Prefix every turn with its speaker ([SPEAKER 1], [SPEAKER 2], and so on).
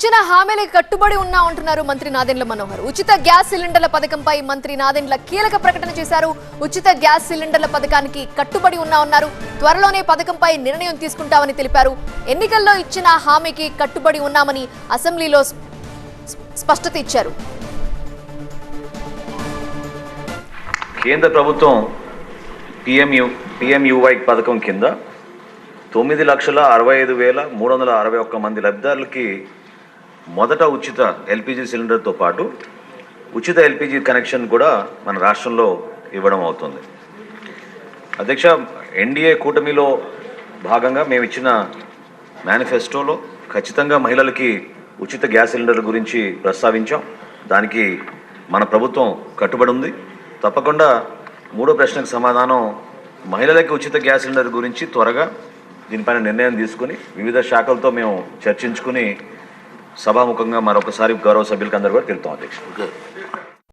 [SPEAKER 1] ఇచ్చిన హామీలకు కట్టుబడి ఉన్నా అంటున్నారు మంత్రి నాదెండ్ల మనోహర్. ఉచిత గ్యాస్ సిలిండర్ల పథకంపై మంత్రి నాదెండ్ల కీలక ప్రకటన చేశారు. ఉచిత గ్యాస్ సిలిండర్ల పథకానికి కట్టుబడి ఉన్నా ఉన్నారు త్వరలోనే పథకంపై నిర్ణయం తీసుకుంటామని తెలిపారు. ఎన్నికల్లో ఇచ్చిన హామీకి కట్టుబడి ఉన్నామని అసెంబ్లీలో స్పష్టత ఇచ్చారు.
[SPEAKER 2] కేంద్ర ప్రభుత్వం పిఎంయు పిఎంయువై పథకం కింద తొమ్మిది లక్షల అరవై ఐదు వేల మూడు వందల అరవై ఒక్క మంది లబ్ధిదారులకి మొదట ఉచిత ఎల్పిజి సిలిండర్తో పాటు ఉచిత ఎల్పిజి కనెక్షన్ కూడా మన రాష్ట్రంలో ఇవ్వడం అవుతుంది. అధ్యక్ష ఎన్డీఏ కూటమిలో భాగంగా మేము ఇచ్చిన మేనిఫెస్టోలో ఖచ్చితంగా మహిళలకి ఉచిత గ్యాస్ సిలిండర్ల గురించి ప్రస్తావించాం. దానికి మన ప్రభుత్వం కట్టుబడి ఉంది. తప్పకుండా మూడో ప్రశ్నకు సమాధానం మహిళలకి ఉచిత గ్యాస్ సిలిండర్ గురించి త్వరగా దీనిపైన నిర్ణయం తీసుకుని వివిధ శాఖలతో మేము చర్చించుకుని సభాముఖంగా మరొకసారి గౌరవ సభ్యులకి అందరూ కూడా తెలుపుతాం అధ్యక్ష